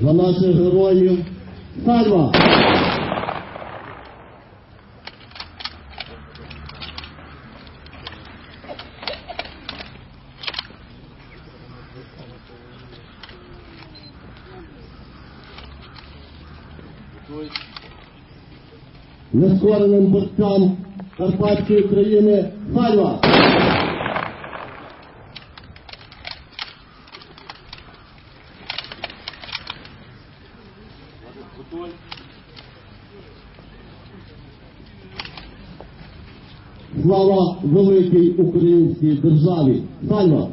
За наших героїв. Сальва! Нескореним борцям Карпатської країни Сальва! Кутуль. Слава великій українській державі! Сальва!